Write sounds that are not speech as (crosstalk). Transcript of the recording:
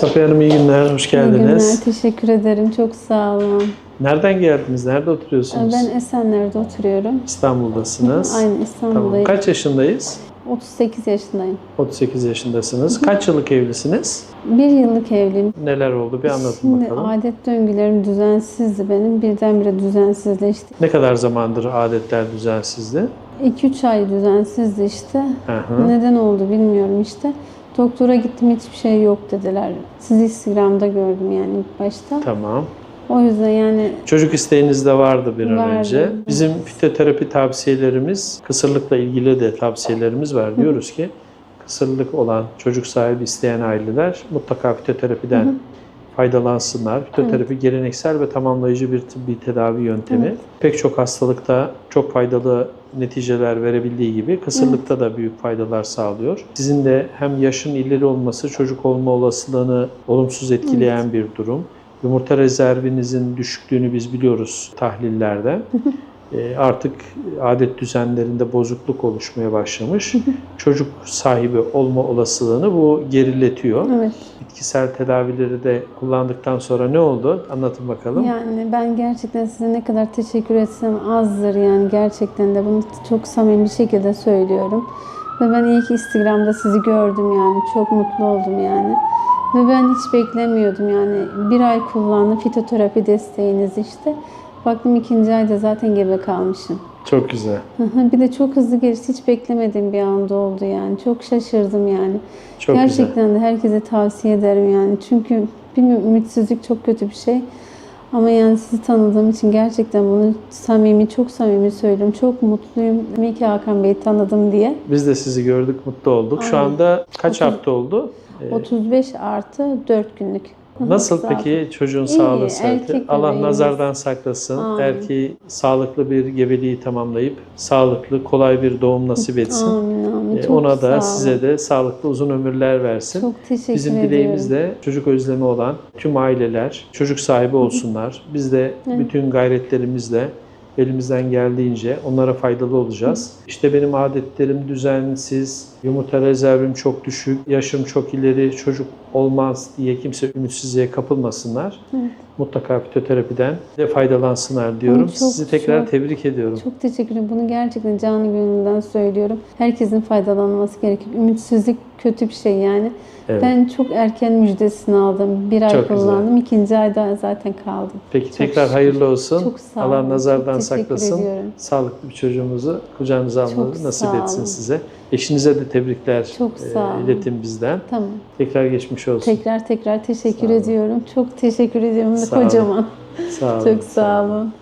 Safiye Hanım iyi günler, hoş İyi geldiniz. günler, teşekkür ederim. Çok sağ olun. Nereden geldiniz? Nerede oturuyorsunuz? Ben Esenler'de oturuyorum. İstanbul'dasınız. Aynı Tamam. İstanbul'dayım. Kaç yaşındayız? 38 yaşındayım. 38 yaşındasınız. Kaç yıllık evlisiniz? Bir yıllık evliyim. Neler oldu? Bir anlatın Şimdi bakalım. adet döngülerim düzensizdi benim. Birdenbire düzensizleşti. Ne kadar zamandır adetler düzensizdi? 2-3 ay düzensizdi işte. Hı hı. Neden oldu bilmiyorum işte. Doktora gittim hiçbir şey yok dediler. Sizi Instagram'da gördüm yani ilk başta. Tamam. O yüzden yani Çocuk isteğiniz de vardı bir an önce. Bizim fitoterapi tavsiyelerimiz, kısırlıkla ilgili de tavsiyelerimiz var. Diyoruz ki kısırlık olan çocuk sahibi isteyen aileler mutlaka fitoterapiden faydalansınlar. Fitoterapi geleneksel ve tamamlayıcı bir tıbbi tedavi yöntemi. Evet. Pek çok hastalıkta çok faydalı neticeler verebildiği gibi kısırlıkta da büyük faydalar sağlıyor. Sizin de hem yaşın ileri olması çocuk olma olasılığını olumsuz etkileyen bir durum. Yumurta rezervinizin düşüklüğünü biz biliyoruz tahlillerde. (laughs) E, Artık adet düzenlerinde bozukluk oluşmaya başlamış. (laughs) Çocuk sahibi olma olasılığını bu geriletiyor. evet. Bitkisel tedavileri de kullandıktan sonra ne oldu? Anlatın bakalım. Yani ben gerçekten size ne kadar teşekkür etsem azdır yani gerçekten de bunu çok samimi bir şekilde söylüyorum. Ve ben iyi ki Instagram'da sizi gördüm yani çok mutlu oldum yani. Ve ben hiç beklemiyordum yani bir ay kullandım fitoterapi desteğiniz işte. Baktım ikinci ayda zaten gebe kalmışım. Çok güzel. Bir de çok hızlı gelişti hiç beklemediğim bir anda oldu yani. Çok şaşırdım yani. Çok güzel. Gerçekten de herkese tavsiye ederim yani. Çünkü bilmiyorum ümitsizlik çok kötü bir şey. Ama yani sizi tanıdığım için gerçekten bunu samimi, çok samimi söylüyorum. Çok mutluyum. İyi ki Hakan Bey'i tanıdım diye. Biz de sizi gördük, mutlu olduk. Şu Aynen. anda kaç Otuz- hafta oldu? Ee, 35 artı 4 günlük. Nasıl sağ peki çocuğun sağlığı, sıhhati? erkek Allah bebeğimiz. nazardan saklasın. Amin. Erkeği sağlıklı bir gebeliği tamamlayıp sağlıklı, kolay bir doğum nasip etsin. Amin amin. Ee, Çok Ona sağ da olun. size de sağlıklı uzun ömürler versin. çok teşekkür Bizim ediyorum. dileğimiz de çocuk özlemi olan tüm aileler çocuk sahibi olsunlar. Biz de bütün gayretlerimizle elimizden geldiğince onlara faydalı olacağız. İşte benim adetlerim düzensiz, yumurta rezervim çok düşük, yaşım çok ileri, çocuk olmaz diye kimse ümitsizliğe kapılmasınlar. Evet. Mutlaka fitoterapiden de faydalansınlar diyorum. Çok, Sizi tekrar çok- tebrik ediyorum. Çok teşekkür ederim. Bunu gerçekten canı gönülden söylüyorum. Herkesin faydalanması gerekir. Ümitsizlik kötü bir şey yani. Evet. Ben çok erken müjdesini aldım. Bir ay Çok güzel. kullandım. İkinci ayda zaten kaldım. Peki Çok tekrar şükür. hayırlı olsun. Çok sağ Allah olun. nazardan Çok teşekkür saklasın. ediyorum. Sağlıklı bir çocuğumuzu kucağınıza almanızı nasip sağ etsin olun. size. Eşinize de tebrikler Çok e, sağ olun. iletin bizden. Tamam. Tekrar geçmiş olsun. Tekrar tekrar teşekkür Sağ olun. ediyorum. Çok teşekkür ediyorum Sağ olun. kocaman. Sağ olun. Çok sağ olun. olun.